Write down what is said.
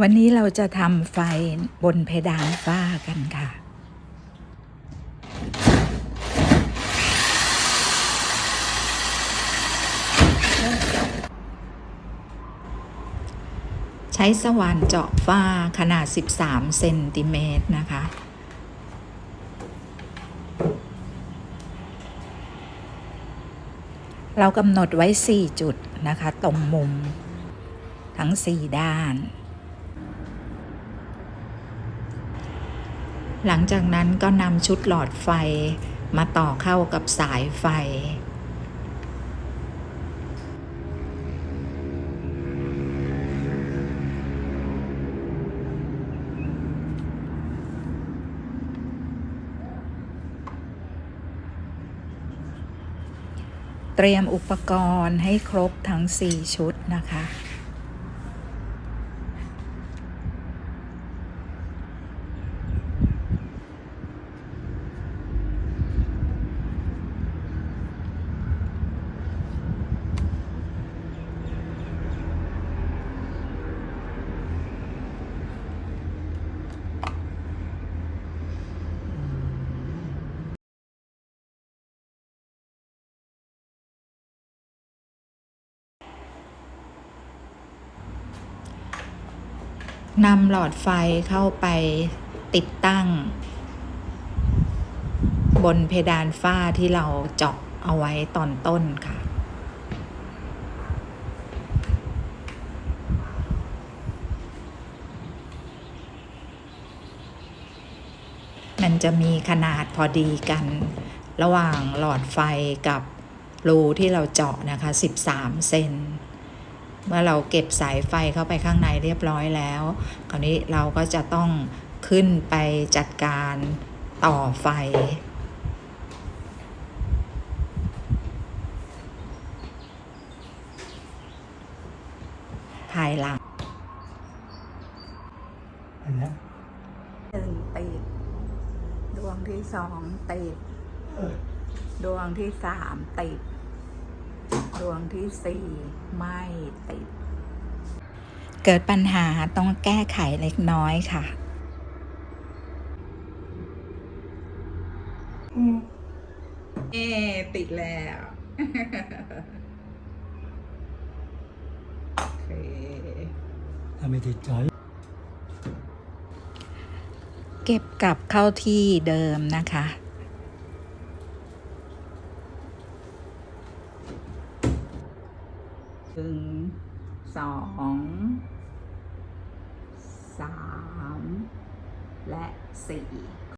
วันนี้เราจะทำไฟบนเพดานฝ้ากันค่ะ ใช้สว่านเจาะฝ้าขนาด 13 เซนติเมตรนะคะ เรากำหนดไว้ 4 จุดนะคะ ตรงมุม ทั้ง 4 ด้าน หลังจากนั้นก็นำชุดหลอดไฟมาต่อเข้ากับสายไฟ เตรียมอุปกรณ์ให้ครบทั้ง 4 ชุดนะคะ นำหลอดไฟเข้าไปติดตั้ง บนเพดานฝ้าที่เราเจาะเอาไว้ตอนต้นค่ะ มันจะมีขนาดพอดีกัน ระหว่างหลอดไฟกับรูที่เราเจาะนะคะ 13 เซน เมื่อเราเก็บสายไฟเข้าไปข้างในเรียบร้อยแล้ว คราวนี้เราก็จะต้องขึ้นไปจัดการต่อไฟ ภายหลังอันเนี้ยหนึ่งติด ดวงที่สองติด ดวงที่สามติด ดวงที่สี่ไม่ติด เกิดปัญหาต้องแก้ไขเล็กน้อยค่ะเอติดแล้วโอเคถ้าไม่ติดใจ เก็บกลับเข้าที่เดิมนะคะ ถึงสองสามและสี่